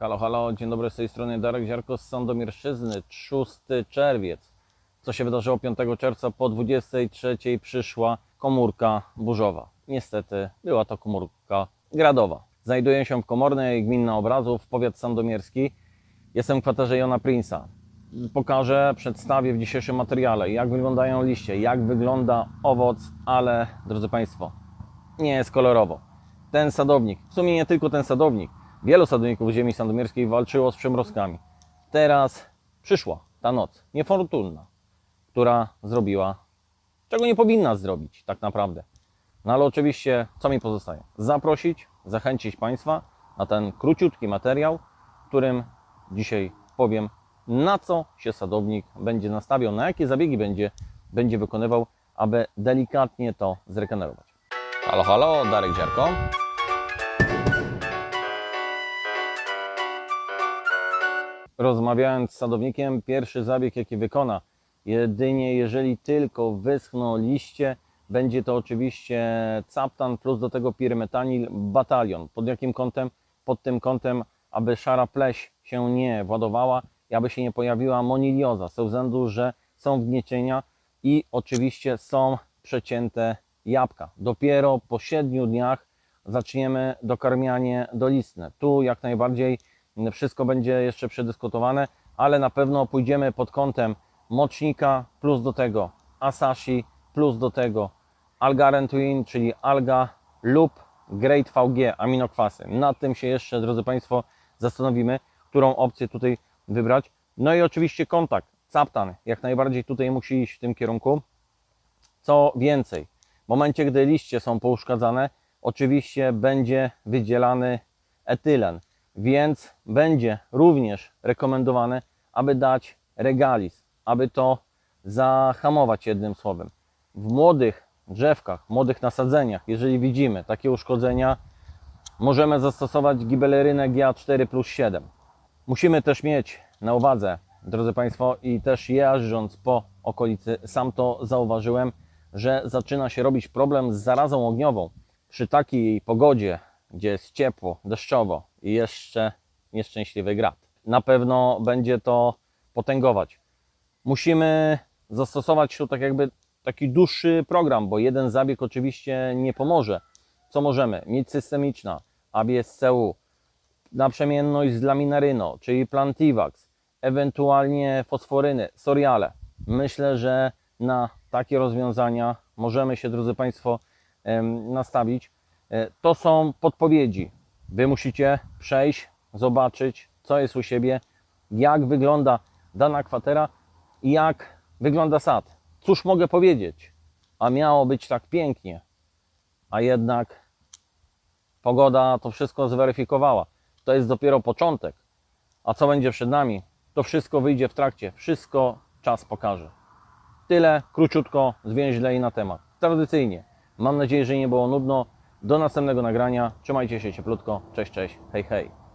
Halo, halo, dzień dobry, z tej strony Darek Ziarko z Sandomierszczyzny, 6 czerwiec. Co się wydarzyło 5 czerwca? Po 23 przyszła komórka burzowa. Niestety była to komórka gradowa. Znajduję się w Komornej, gmina Obrazów, powiat sandomierski. Jestem w kwaterze Jona Prince'a. Pokażę, przedstawię w dzisiejszym materiale, jak wyglądają liście, jak wygląda owoc, ale drodzy Państwo, nie jest kolorowo. Ten sadownik, w sumie nie tylko ten sadownik, wielu sadowników ziemi sandomierskiej walczyło z przymrozkami. Teraz przyszła ta noc, niefortunna, która zrobiła, czego nie powinna zrobić tak naprawdę. No ale oczywiście, co mi pozostaje? Zaprosić, zachęcić Państwa na ten króciutki materiał, w którym dzisiaj powiem, na co się sadownik będzie nastawiał, na jakie zabiegi będzie, będzie wykonywał, aby delikatnie to zregenerować. Halo, halo, Darek Ziarko. Rozmawiając z sadownikiem, pierwszy zabieg, jaki wykona, jedynie jeżeli tylko wyschną liście, będzie to oczywiście captan plus do tego pyrymetanil batalion. Pod jakim kątem? Pod tym kątem, aby szara pleś się nie władowała i aby się nie pojawiła monilioza, z tego względu, że są wgniecienia i oczywiście są przecięte jabłka. Dopiero po 7 dniach zaczniemy dokarmianie dolistne. Tu jak najbardziej wszystko będzie jeszcze przedyskutowane, ale na pewno pójdziemy pod kątem mocznika plus do tego asashi plus do tego algarentuin, czyli alga lub Great VG aminokwasy. Nad tym się jeszcze, drodzy Państwo, zastanowimy, którą opcję tutaj wybrać. No i oczywiście kontakt, captan, jak najbardziej tutaj musi iść w tym kierunku. Co więcej, w momencie, gdy liście są pouszkadzane, oczywiście będzie wydzielany etylen, więc będzie również rekomendowane, aby dać regalis, aby to zahamować jednym słowem. W młodych drzewkach, młodych nasadzeniach, jeżeli widzimy takie uszkodzenia, możemy zastosować gibelerynę GA4 plus 7. Musimy też mieć na uwadze, drodzy Państwo, i też jeżdżąc po okolicy, sam to zauważyłem, że zaczyna się robić problem z zarazą ogniową. Przy takiej pogodzie, gdzie jest ciepło, deszczowo i jeszcze nieszczęśliwy grad. Na pewno będzie to potęgować. Musimy zastosować tu tak jakby taki dłuższy program, bo jeden zabieg oczywiście nie pomoże. Co możemy? Mieć systemiczna, ABSCU, naprzemienność z laminaryno, czyli Plantivax, ewentualnie fosforyny, soriale. Myślę, że na takie rozwiązania możemy się, drodzy Państwo, nastawić. E, To są podpowiedzi. Wy musicie przejść, zobaczyć, co jest u siebie, jak wygląda dana kwatera i jak wygląda sad. Cóż mogę powiedzieć? A miało być tak pięknie, a jednak pogoda to wszystko zweryfikowała. To jest dopiero początek. A co będzie przed nami? To wszystko wyjdzie w trakcie. Wszystko czas pokaże. Tyle, króciutko, zwięźle i na temat. Tradycyjnie. Mam nadzieję, że nie było nudno. Do następnego nagrania. Trzymajcie się cieplutko. Cześć, cześć. Hej, hej.